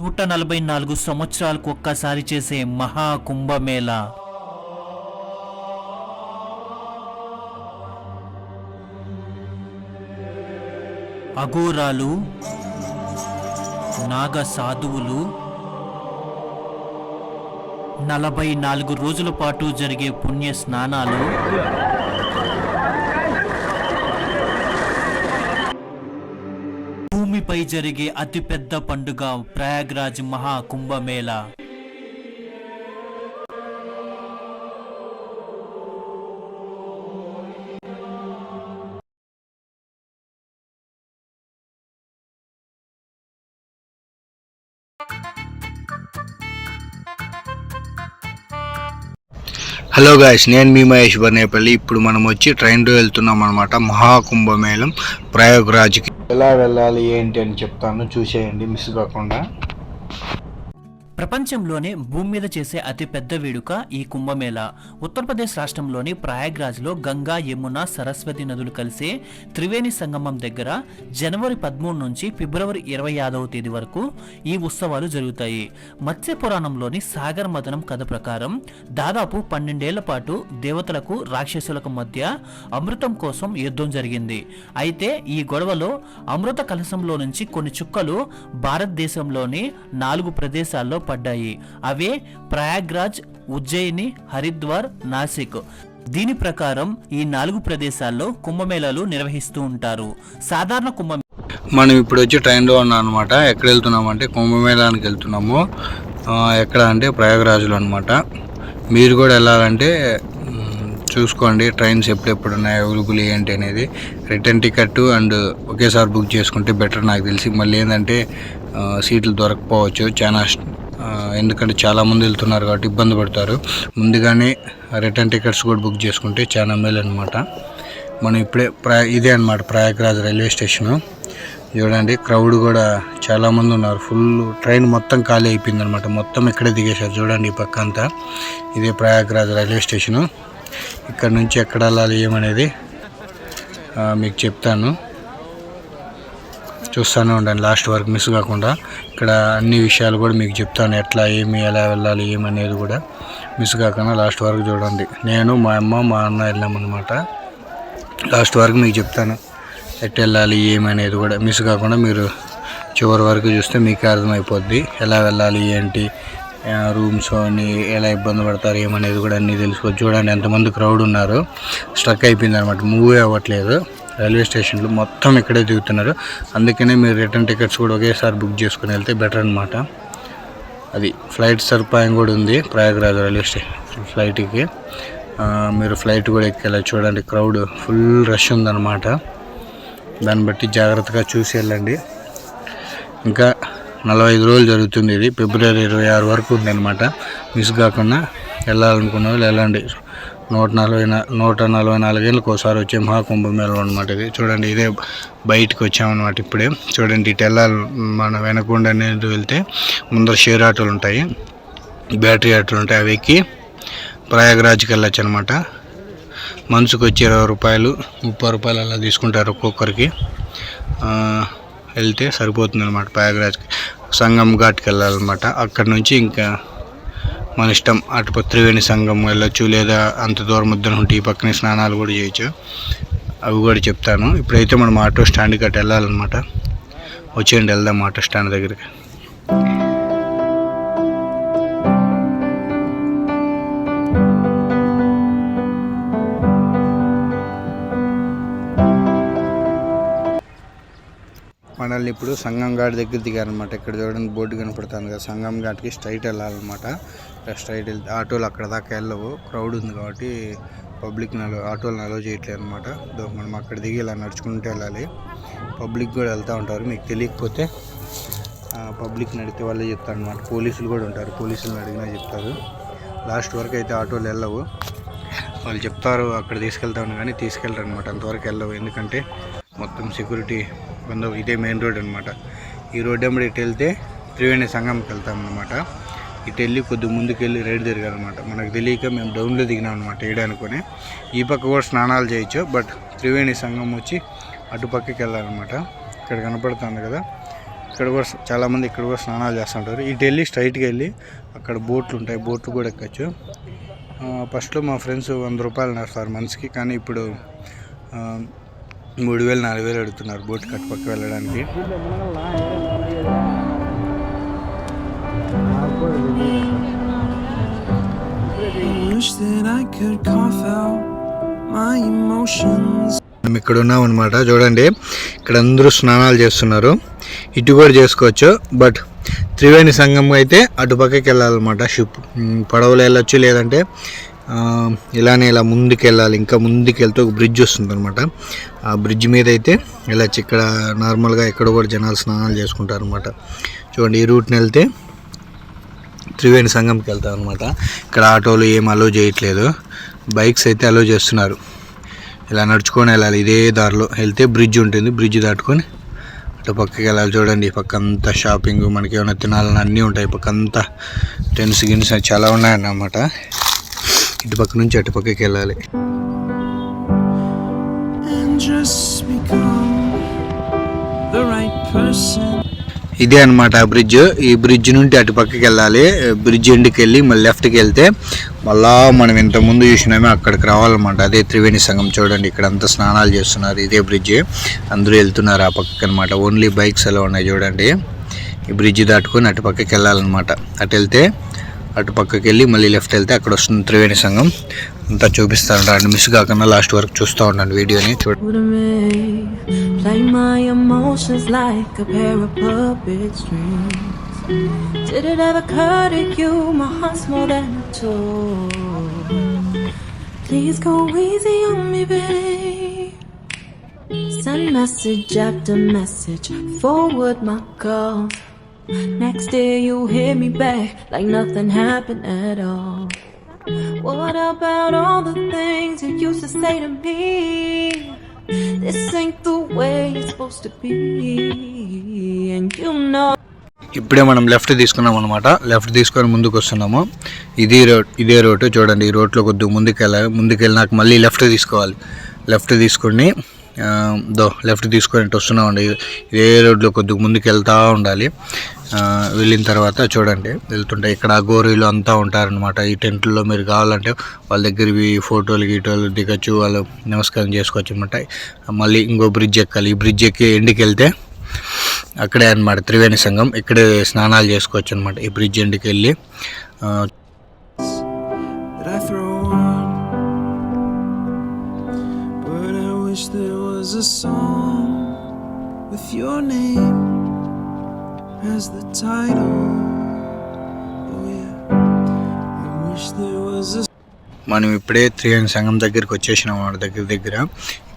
నూట నలభై నాలుగు సంవత్సరాలకు ఒక్కసారి చేసే మహా కుంభమేళ అఘోరాలు నాగ సాధువులు నలభై నాలుగు రోజుల పాటు జరిగే పుణ్య స్నానాలు భూమిపై జరిగే అతిపెద్ద పండుగ ప్రయాగ్రాజ్ మహా కుంభమేళ హలో గాయస్ నేను మీ మహేష్ బనేపల్లి. ఇప్పుడు మనం వచ్చి ట్రైన్లో వెళ్తున్నాం అనమాట మహాకుంభమేళం ప్రయాగ్రాజ్కి. ఎలా వెళ్ళాలి ఏంటి అని చెప్తాను. చూసేయండి మిస్ కాకుండా. ప్రపంచంలోనే భూమి మీద చేసే అతి పెద్ద వేడుక ఈ కుంభమేళ. ఉత్తరప్రదేశ్ రాష్ట్రంలోని ప్రయాగ్రాజ్లో గంగా యమున సరస్వతి నదులు కలిసే త్రివేణి సంగమం దగ్గర జనవరి పదమూడు నుంచి ఫిబ్రవరి ఇరవై ఆదవ తేదీ వరకు ఈ ఉత్సవాలు జరుగుతాయి. మత్స్య పురాణంలోని సాగర్ మదనం కథ ప్రకారం దాదాపు పన్నెండేళ్ళ పాటు దేవతలకు రాక్షసులకు మధ్య అమృతం కోసం యుద్ధం జరిగింది. అయితే ఈ గొడవలో అమృత కలశంలో నుంచి కొన్ని చుక్కలు భారతదేశంలోని నాలుగు ప్రదేశాల్లో పడ్డాయి. అవే ప్రయాగ్రాజ్ ఉజ్జయిని హరిద్వార్ నాసిక్. దీని ప్రకారం ఈ నాలుగు ప్రదేశాల్లో కుంభమేళాలు నిర్వహిస్తూ ఉంటారు. సాధారణ కుంభ మనం ఇప్పుడు వచ్చి ట్రైన్లో ఉన్నాం అనమాట ఎక్కడ వెళ్తున్నామంటే కుంభమేళానికి వెళ్తున్నాము. ఎక్కడ అంటే ప్రయాగరాజులు అనమాట మీరు కూడా వెళ్ళాలంటే చూసుకోండి ట్రైన్స్ ఎప్పుడెప్పుడు ఉన్నాయి అవైలబుల్ ఏంటి అనేది. రిటర్న్ టికెట్ అండ్ ఒకేసారి బుక్ చేసుకుంటే బెటర్ నాకు తెలిసి. మళ్ళీ ఏంటంటే సీట్లు దొరకపోవచ్చు. చాలా ఎందుకంటే చాలామంది వెళ్తున్నారు కాబట్టి ఇబ్బంది పడతారు. ముందుగానే రిటర్న్ టికెట్స్ కూడా బుక్ చేసుకుంటే చాలా మేలు అనమాట మనం ఇప్పుడే ప్రయా ఇదే అనమాట ప్రయాగ్రాజ్ రైల్వే స్టేషను. చూడండి క్రౌడ్ కూడా చాలామంది ఉన్నారు. ఫుల్ ట్రైన్ మొత్తం ఖాళీ అయిపోయింది అనమాట మొత్తం ఇక్కడే దిగేశారు. చూడండి ఈ పక్క అంతా. ఇదే ప్రయాగ్రాజ్ రైల్వే స్టేషను. ఇక్కడ నుంచి ఎక్కడ వెళ్ళాలి ఏమనేది మీకు చెప్తాను. చూస్తూనే ఉండండి. లాస్ట్ వరకు మిస్ కాకుండా ఇక్కడ అన్ని విషయాలు కూడా మీకు చెప్తాను. ఎట్లా ఏమి ఎలా వెళ్ళాలి ఏమనేది కూడా మిస్ కాకుండా లాస్ట్ వరకు చూడండి. నేను మా అమ్మ మా అన్న వెళ్ళామన్నమాట లాస్ట్ వరకు మీకు చెప్తాను. ఎట్ వెళ్ళాలి ఏమనేది కూడా మిస్ కాకుండా మీరు చివరి వరకు చూస్తే మీకు అర్థమైపోద్ది. ఎలా వెళ్ళాలి ఏంటి రూమ్స్ అని ఎలా ఇబ్బంది పడతారు ఏమనేది కూడా అన్నీ తెలిసిపోద్ది చూడండి ఎంతమంది క్రౌడ్ ఉన్నారు. స్ట్రక్ అయిపోయింది అనమాట మూవ్ అవ్వట్లేదు. రైల్వే స్టేషన్లో మొత్తం ఇక్కడే దిగుతున్నారు. అందుకనే మీరు రిటర్న్ టికెట్స్ కూడా ఒకేసారి బుక్ చేసుకుని వెళ్తే బెటర్ అనమాట అది ఫ్లైట్ సదుపాయం కూడా ఉంది ప్రయాగరాజ్ రైల్వే స్టేషన్ ఫ్లైట్కి. మీరు ఫ్లైట్ కూడా ఎక్కేలా చూడండి. క్రౌడ్ ఫుల్ రష్ ఉందన్నమాట. దాన్ని బట్టి జాగ్రత్తగా చూసి వెళ్ళండి. ఇంకా నలభై ఐదు రోజులు జరుగుతుంది ఇది. ఫిబ్రవరి ఇరవై ఆరు వరకు ఉందన్నమాట. మిస్ కాకుండా వెళ్ళాలనుకున్న వాళ్ళు వెళ్ళండి. నూట నలభై నూట నలభై నాలుగేళ్ళకి ఒకసారి వచ్చే మహాకుంభమేళం అనమాట ఇది. చూడండి ఇదే బయటకు వచ్చామన్నమాట ఇప్పుడే. చూడండి ఇటు వెళ్ళాలి మన వెనకుండా అనేది వెళ్తే ముందర షేర్ ఆటోలు ఉంటాయి. బ్యాటరీ ఆటోలు ఉంటాయి. అవి ఎక్కి ప్రయాగరాజ్కి వెళ్ళచ్చు అనమాట మనసుకు వచ్చి ఇరవై రూపాయలు ముప్పై రూపాయలు అలా తీసుకుంటారు ఒక్కొక్కరికి. వెళ్తే సరిపోతుంది అనమాట ప్రయాగరాజ్కి. సంగం ఘాట్కి వెళ్ళాలన్నమాట. అక్కడ నుంచి ఇంకా మన ఇష్టం అటు త్రివేణి సంఘం వెళ్ళొచ్చు లేదా అంత దూరం వద్దని ఉంటే ఈ పక్కనే స్నానాలు కూడా చేయొచ్చు. అవి కూడా చెప్తాను. ఇప్పుడైతే మనం ఆటో స్టాండ్ అటు వెళ్ళాలన్నమాట. వచ్చేయండి వెళ్దాం ఆటో స్టాండ్ దగ్గరికి. వాళ్ళు ఇప్పుడు సంగం ఘాట్ దగ్గర దిగారనమాట ఇక్కడ చూడండి బోర్డు కనపడుతుంది కదా. సంగం ఘాట్కి స్ట్రైట్ వెళ్ళాలన్నమాట. స్ట్రైట్ వెళ్తే ఆటోలు అక్కడ దాకా వెళ్ళవు. క్రౌడ్ ఉంది కాబట్టి పబ్లిక్ నలో ఆటోలు అలో చేయట్లేదు అనమాట మనం అక్కడ దిగి ఇలా నడుచుకుంటూ వెళ్ళాలి. పబ్లిక్ కూడా వెళ్తూ ఉంటారు. మీకు తెలియకపోతే పబ్లిక్ నడితే వాళ్ళే చెప్తారు అనమాట పోలీసులు కూడా ఉంటారు. పోలీసులను అడిగినా చెప్తారు. లాస్ట్ వరకు అయితే ఆటోలు వెళ్ళవు. వాళ్ళు చెప్తారు అక్కడ తీసుకెళ్తాను కానీ తీసుకెళ్ళరు అనమాట అంతవరకు వెళ్ళవు. ఎందుకంటే మొత్తం సెక్యూరిటీ బంద ఇదే మెయిన్ రోడ్ అనమాట ఈ రోడ్ ఎంబడి ఇటు వెళ్తే త్రివేణి సంఘంకి వెళ్తాం అనమాట ఇటు వెళ్ళి కొద్ది ముందుకెళ్ళి రైడ్ తిరగాలన్నమాట. మనకు తెలియక మేము డౌన్లో దిగినాం అనమాట వేయడానుకొని ఈ పక్క కూడా స్నానాలు చేయొచ్చు బట్ త్రివేణి సంఘం వచ్చి అటుపక్కకి వెళ్ళాలన్నమాట. ఇక్కడ కనపడుతుంది కదా. ఇక్కడ కూడా చాలామంది ఇక్కడ కూడా స్నానాలు చేస్తుంటారు. ఇటు వెళ్ళి స్ట్రైట్కి వెళ్ళి అక్కడ బోట్లు ఉంటాయి బోట్లు కూడా ఎక్కచ్చు. ఫస్ట్లో మా ఫ్రెండ్స్ వంద రూపాయలు నడుస్తారు మనిషికి కానీ ఇప్పుడు మూడు వేలు నాలుగు వేలు అడుగుతున్నారు బోట్ వెళ్ళడానికి. Out my emotions. మనం ఇక్కడ ఉన్నాం అనమాట చూడండి ఇక్కడ అందరూ స్నానాలు చేస్తున్నారు. ఇటు కూడా చేసుకోవచ్చు బట్ త్రివేణి సంఘం అయితే అటు పక్కకి వెళ్ళాలన్నమాట. షిప్ పడవలో వెళ్ళొచ్చు లేదంటే ఇలానే ఇలా ముందుకెళ్ళాలి. ఇంకా ముందుకెళ్తే ఒక బ్రిడ్జ్ వస్తుంది అనమాట ఆ బ్రిడ్జ్ మీద అయితే ఇలా ఇక్కడ నార్మల్గా ఎక్కడ కూడా జనాలు స్నానాలు చేసుకుంటారు అనమాట చూడండి ఈ రూట్ని వెళ్తే త్రివేణి సంఘంకి వెళ్తాం అనమాట ఇక్కడ ఆటోలు ఏం అలో చేయట్లేదు. బైక్స్ అయితే అలో చేస్తున్నారు. ఇలా నడుచుకొని వెళ్ళాలి. ఇదే దారిలో వెళ్తే బ్రిడ్జ్ ఉంటుంది. బ్రిడ్జ్ దాటుకొని అటు పక్కకి వెళ్ళాలి. చూడండి పక్క అంతా షాపింగ్ మనకి ఏమైనా తినాలని అన్నీ ఉంటాయి. పక్క అంతా టెన్స్ గిన్స్ చాలా ఉన్నాయన్నమాట. ఇటు పక్క నుంచి అటు పక్కకి వెళ్ళాలి. ఇదే అనమాట ఆ బ్రిడ్జ్ ఈ బ్రిడ్జ్ నుండి అటు పక్కకి వెళ్ళాలి. బ్రిడ్జ్ ఎండ్కి వెళ్ళి మళ్ళీ లెఫ్ట్కి వెళ్తే మళ్ళా మనం ఇంత ముందు చూసినామే అక్కడికి రావాలన్నమాట. అదే త్రివేణి సంఘం చూడండి ఇక్కడ అంతా స్నానాలు చేస్తున్నారు. ఇదే బ్రిడ్జ్ అందరూ వెళ్తున్నారు ఆ పక్కకి అనమాట ఓన్లీ బైక్స్ ఎలా ఉన్నాయి చూడండి. ఈ బ్రిడ్జ్ దాటుకొని అటు పక్కకి వెళ్ళాలన్నమాట. అటు వెళ్తే అటు పక్కకి వెళ్ళి మళ్ళీ లెఫ్ట్ వెళ్తే అక్కడ వస్తుంది త్రివేణి సంఘం అంతా చూపిస్తాను అండి మిస్ కాకుండా లాస్ట్ వరకు చూస్తూ ఉండండి వీడియోని Please go easy on me, babe. Send message after message, forward my calls. Next day you hit me back like nothing happened at all. What about all the things you used to say to me? This ain't the way it's supposed to be, and you know. ఇప్పుడే మనం left తీసుకున్నాం అనమాట left తీసుకొని ముందుకు వస్తున్నాము ఇది road ఇదే road చూడండి ఈ రోడ్లో కొద్దిగా ముందుకు వెళ్ళాలి ముందుకు వెళ్ళినాక మళ్ళీ లెఫ్ట్ తీసుకోవాలి లెఫ్ట్ తీసుకొని దో లెఫ్ట్ తీసుకొని ఇటు వస్తున్నామండి. ఇదే రోడ్లో కొద్దిగా ముందుకు వెళ్తూ ఉండాలి. వెళ్ళిన తర్వాత చూడండి వెళ్తుంటే ఇక్కడ గోరీలు అంతా ఉంటారనమాట ఈ టెంట్లో మీరు కావాలంటే వాళ్ళ దగ్గరవి ఫోటోలు గీటోలు దిగచ్చు వాళ్ళు నమస్కారం చేసుకోవచ్చు అనమాట మళ్ళీ ఇంకో బ్రిడ్జ్ ఎక్కాలి. ఈ బ్రిడ్జ్ ఎక్కి ఎండికి వెళ్తే అక్కడే అనమాట త్రివేణి సంఘం. ఇక్కడే స్నానాలు చేసుకోవచ్చు అనమాట ఈ బ్రిడ్జ్ ఎండ్కి వెళ్ళి song with your name as the title. Oh, yeah. I wish there was a మనం ఇప్పుడే త్రివేణి సంఘం దగ్గరికి వచ్చేసినాం వాడి దగ్గర దగ్గర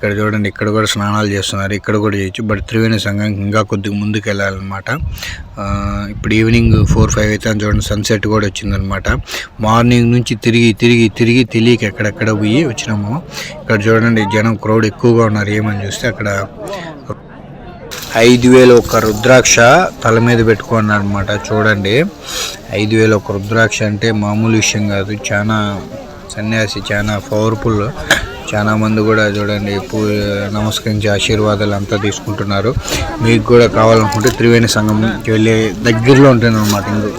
ఇక్కడ చూడండి ఇక్కడ కూడా స్నానాలు చేస్తున్నారు. ఇక్కడ కూడా చేయొచ్చు. బట్ త్రివేణి సంఘం ఇంకా కొద్దిగా ముందుకు వెళ్ళాలన్నమాట ఇప్పుడు ఈవినింగ్ ఫోర్ ఫైవ్ అయితే చూడండి. సన్సెట్ కూడా వచ్చిందనమాట మార్నింగ్ నుంచి తిరిగి తిరిగి తిరిగి తెలియక ఎక్కడెక్కడ పోయి వచ్చినాము. ఇక్కడ చూడండి జనం క్రౌడ్ ఎక్కువగా ఉన్నారు. ఏమని చూస్తే అక్కడ ఐదు వేలు ఒక రుద్రాక్ష తల మీద పెట్టుకున్నారు అనమాట చూడండి ఐదు వేలు ఒక రుద్రాక్ష అంటే మామూలు విషయం కాదు. చాలా సన్యాసి చాలా పవర్ఫుల్ చాలా మంది కూడా చూడండి పూ నమస్కరించి ఆశీర్వాదాలు అంతా తీసుకుంటున్నారు. మీకు కూడా కావాలనుకుంటే త్రివేణి సంఘం వెళ్ళే దగ్గరలో ఉంటుంది అనమాట ఇంకో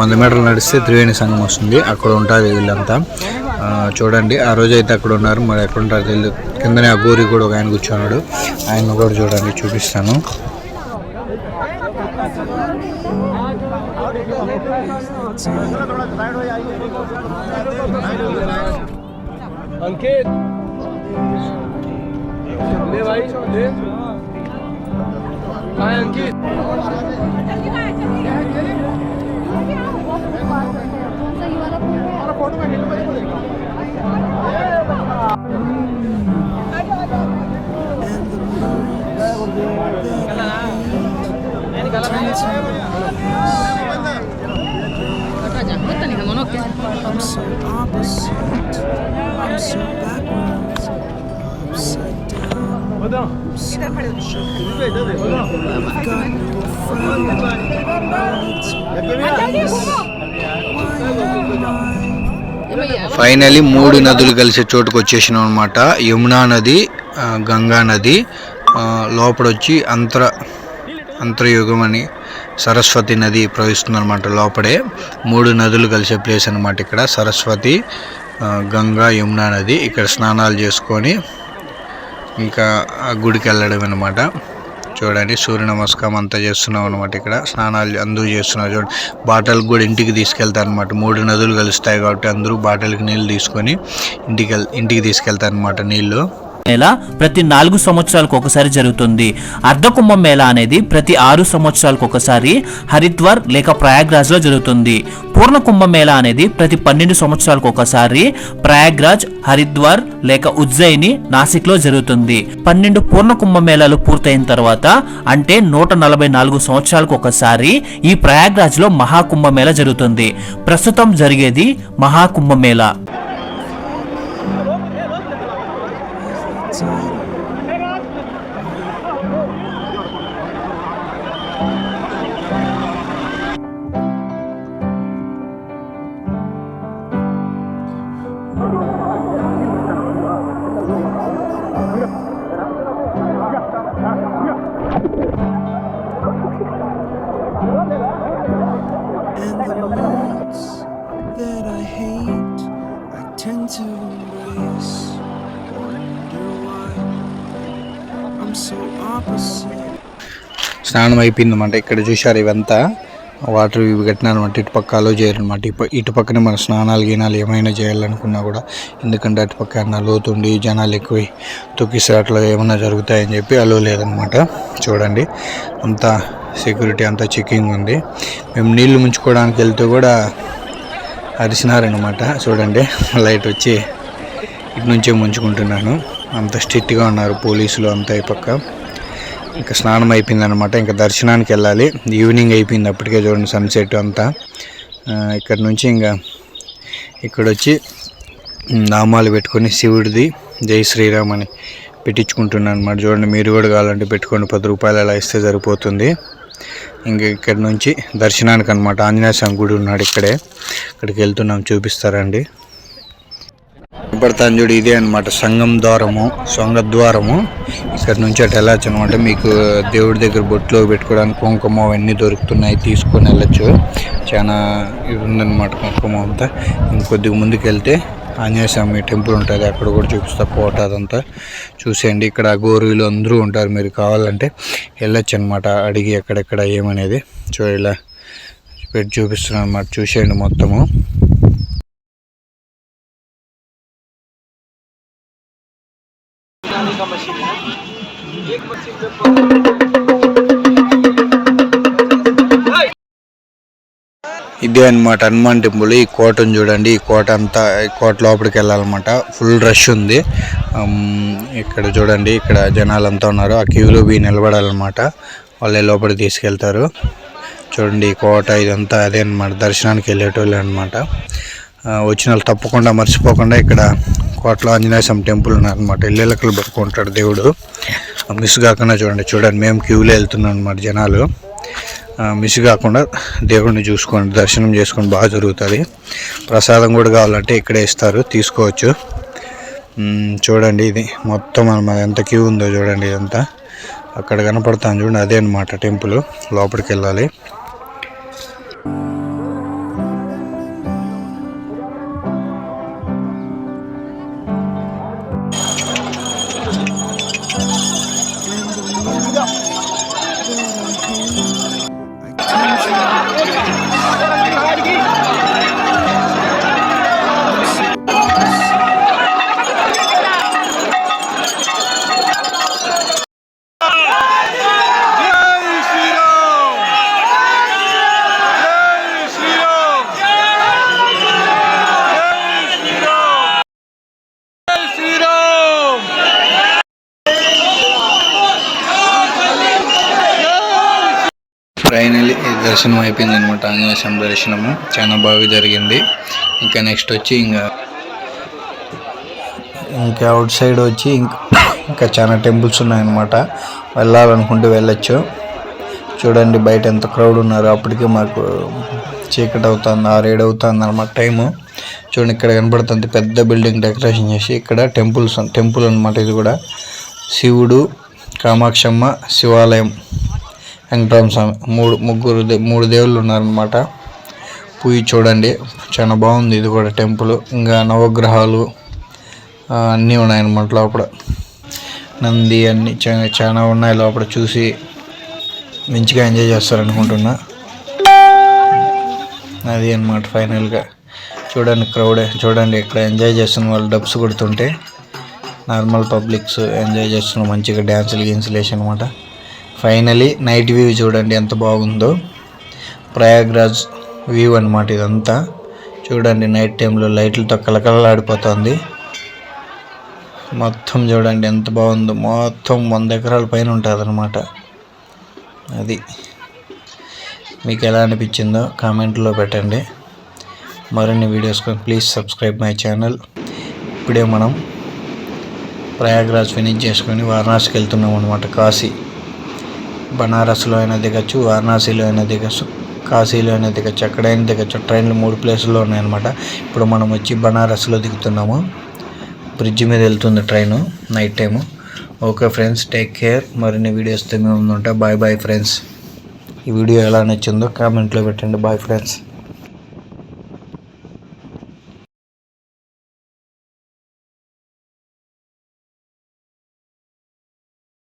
వంద మీటర్లు నడిస్తే త్రివేణి సంఘం వస్తుంది. అక్కడ ఉంటుంది వీళ్ళంతా. చూడండి ఆ రోజు అయితే అక్కడ ఉన్నారు. మరి ఎక్కడ ఉంటారు తెలియదు కిందనే ఆ గోరి కూడా ఒక ఆయన కూర్చున్నాడు. ఆయన కూడా చూడండి చూపిస్తాను. দে ভাই দে ভাই অঙ্কিত ఫైనలీ మూడు నదులు కలిసే చోటుకు వచ్చేసినాం అనమాట యమునా నది గంగా నది లోపడొచ్చి లోపల వచ్చి అంతర అంతరయుగం అని సరస్వతి నది ప్రవహిస్తుంది అనమాట లోపడే. మూడు నదులు కలిసే ప్లేస్ అనమాట ఇక్కడ. సరస్వతి గంగా యమునా నది. ఇక్కడ స్నానాలు చేసుకొని ఇంకా ఆ గుడికి వెళ్ళడం అనమాట చూడండి సూర్య నమస్కారం అంతా చేస్తున్నాం అనమాట ఇక్కడ. స్నానాలు అందరూ చేస్తున్నారు చూడండి. బాటలు కూడా ఇంటికి తీసుకెళ్తారు అనమాట మూడు నదులు కలుస్తాయి కాబట్టి అందరూ బాటలకి నీళ్ళు తీసుకొని ఇంటికి ఇంటికి తీసుకెళ్తారు అనమాట నీళ్ళు. మేళ ప్రతి నాలుగు సంవత్సరాలకు ఒకసారి జరుగుతుంది. అర్ధ కుంభం మేళ అనేది ప్రతి ఆరు సంవత్సరాలకు ఒకసారి హరిద్వార్ లేక ప్రయాగ్రాజ్లో జరుగుతుంది. పూర్ణ కుంభ అనేది ప్రతి పన్నెండు సంవత్సరాలకు ఒకసారి ప్రయాగ్రాజ్ హరిద్వార్ లేక ఉజ్జయిని నాసిక్లో జరుగుతుంది. పన్నెండు పూర్ణ కుంభ మేళాలు పూర్తయిన తర్వాత అంటే నూట నలభై నాలుగు సంవత్సరాలకు ఒకసారి ఈ ప్రయాగ్రాజ్లో మహాకుంభమేళ జరుగుతుంది. ప్రస్తుతం జరిగేది మహాకుంభమేళ Thanks. స్నానం అయిపోయిందన్నమాట ఇక్కడ చూశారు ఇవంతా. వాటర్ ఇవి కట్టినారనమాట ఇటు పక్క అలో చేయరనమాట ఇటు ఇటు మన స్నానాలు గీనాలు ఏమైనా చేయాలనుకున్నా కూడా ఎందుకంటే అటుపక్క ఏమన్నా అన్న లోతుండి జనాలు ఎక్కువ తొక్కిస్తే అట్లా ఏమైనా జరుగుతాయని చెప్పి అలో లేదనమాట చూడండి. అంతా సెక్యూరిటీ అంతా చెక్కింగ్ ఉంది. మేము నీళ్ళు ముంచుకోవడానికి వెళ్తే కూడా అరిసినారనమాట చూడండి. లైట్ వచ్చి ఇటు నుంచే ముంచుకుంటున్నాను. అంత స్ట్రిక్ట్గా ఉన్నారు పోలీసులు అంతా ఈ పక్క. ఇంకా స్నానం అయిపోయింది అనమాట ఇంకా దర్శనానికి వెళ్ళాలి. ఈవినింగ్ అయిపోయింది అప్పటికే చూడండి సన్సెట్ అంతా. ఇక్కడ నుంచి ఇంకా ఇక్కడ వచ్చి నామాలు పెట్టుకొని శివుడిది జై శ్రీరామ్ అని పెట్టించుకుంటున్నాను అనమాట చూడండి మీరు కూడా కావాలంటే పెట్టుకోండి. పది రూపాయలు అలా ఇస్తే సరిపోతుంది. ఇంకా ఇక్కడ నుంచి దర్శనానికి అనమాట ఆంజనేయ స్వామి గుడి ఉన్నాడు ఇక్కడే. అక్కడికి వెళ్తున్నాం. చూపిస్తారండి. పడతాను చూడు ఇదే అనమాట సంగం ద్వారము సొంగ ద్వారము. ఇక్కడ నుంచి అటు వెళ్ళచ్చు అనమాట మీకు దేవుడి దగ్గర బొట్లో పెట్టుకోవడానికి కుంకుమ అవన్నీ దొరుకుతున్నాయి. తీసుకొని వెళ్ళచ్చు. చాలా ఇది ఉందన్నమాట కుంకుమ అంతా. ఇంకొద్దిగా ముందుకు వెళ్తే ఆంజనేయ స్వామి టెంపుల్ ఉంటుంది. అక్కడ కూడా చూపిస్తా కోట అదంతా. చూసేయండి. ఇక్కడ గోరువులు అందరూ ఉంటారు. మీరు కావాలంటే వెళ్ళొచ్చు అనమాట అడిగి ఎక్కడెక్కడ ఏమనేది. చూ ఇలా పెట్టి చూపిస్తున్నాను అనమాట చూసేయండి మొత్తము. ఇదే అనమాట హనుమాన్ టెంపుల్. ఈ కోటను చూడండి. ఈ కోట అంతా ఈ కోట లోపలికి వెళ్ళాలన్నమాట. ఫుల్ రష్ ఉంది. ఇక్కడ చూడండి. ఇక్కడ జనాలు అంతా ఉన్నారు. ఆ క్యూలో పోయి నిలబడాలన్నమాట. వాళ్ళే లోపలికి తీసుకెళ్తారు. చూడండి ఈ కోట ఇదంతా అదే అన్నమాట. దర్శనానికి వెళ్ళేటోళ్ళు అనమాట వచ్చిన వాళ్ళు తప్పకుండా మర్చిపోకుండా ఇక్కడ కోటలో ఆంజనేయ స్వామి టెంపుల్ ఉన్నారనమాట ఇల్లెలకలు పట్టుకుంటాడు దేవుడు. మిస్ కాకుండా చూడండి చూడండి మేము క్యూలో వెళ్తున్నాం అనమాట జనాలు. మిస్ కాకుండా దేవుడిని చూసుకోండి దర్శనం చేసుకొని బాగా జరుగుతుంది. ప్రసాదం కూడా కావాలంటే ఇక్కడే ఇస్తారు తీసుకోవచ్చు. చూడండి ఇది. మొత్తం అనమాట ఎంత క్యూ ఉందో చూడండి ఇదంతా. అక్కడ కనపడతాను చూడండి అదే అనమాట టెంపుల్ లోపలికి వెళ్ళాలి. ఫైనల్లీ దర్శనం అయిపోయింది అనమాట ఆంజనేయ స్వామి దర్శనము. చాలా బాగా జరిగింది. ఇంకా నెక్స్ట్ వచ్చి ఇంకా ఇంకా అవుట్ సైడ్ వచ్చి ఇంకా ఇంకా చాలా టెంపుల్స్ ఉన్నాయన్నమాట. వెళ్ళాలనుకుంటే వెళ్ళొచ్చు. చూడండి బయట ఎంత క్రౌడ్ ఉన్నారు అప్పటికే మాకు చీకటి అవుతుంది ఆరేడు అవుతుంది అనమాట టైము చూడండి ఇక్కడ కనబడుతుంది పెద్ద బిల్డింగ్ డెకరేషన్ చేసి ఇక్కడ టెంపుల్స్ టెంపుల్ అనమాట ఇది కూడా. శివుడు కామాక్షమ్మ శివాలయం. వెంకటరామ స్వామి మూడు ముగ్గురు మూడు దేవుళ్ళు ఉన్నారనమాట పోయి చూడండి. చాలా బాగుంది ఇది కూడా టెంపుల్. ఇంకా నవగ్రహాలు అన్నీ ఉన్నాయన్నమాట లోపల. నంది అన్నీ చాలా చాలా ఉన్నాయి లోపల చూసి మంచిగా ఎంజాయ్ చేస్తారనుకుంటున్నా. అది అనమాట ఫైనల్గా. చూడండి క్రౌడ్ చూడండి ఇక్కడ ఎంజాయ్ చేస్తున్న వాళ్ళు డబ్స్ కొడుతుంటే నార్మల్ పబ్లిక్స్ ఎంజాయ్ చేస్తున్న మంచిగా డ్యాన్సులు గిన్సులు వేసి అనమాట ఫైనలీ నైట్ వ్యూ చూడండి ఎంత బాగుందో. ప్రయాగ్రాజ్ వ్యూ అనమాట ఇదంతా. చూడండి నైట్ టైంలో లైట్లతో కలకలలాడిపోతుంది మొత్తం చూడండి ఎంత బాగుందో. మొత్తం వంద ఎకరాల పైన ఉంటుంది అనమాట అది. మీకు ఎలా అనిపించిందో కామెంట్లో పెట్టండి. మరిన్ని వీడియోస్ కోసం ప్లీజ్ సబ్స్క్రైబ్ మై ఛానల్ ఇప్పుడే మనం ప్రయాగ్రాజ్ ఫినిష్ చేసుకొని వారణాసికి వెళ్తున్నాం అనమాట కాశీ. బనారస్లో అయినా దిగచ్చు వారణాసిలో అయినా దిగచ్చు కాశీలో అయినా దిగచ్చు ఎక్కడైనా దిగచ్చు. ట్రైన్లు మూడు ప్లేసుల్లో ఉన్నాయన్నమాట. ఇప్పుడు మనం వచ్చి బనారస్లో దిగుతున్నాము. బ్రిడ్జ్ మీద వెళ్తుంది train night time. Okay friends take care. మరిన్ని వీడియోస్తో మేము ఉంటా. Bye bye friends. ఈ వీడియో ఎలా నచ్చిందో కామెంట్లో పెట్టండి. Bye friends.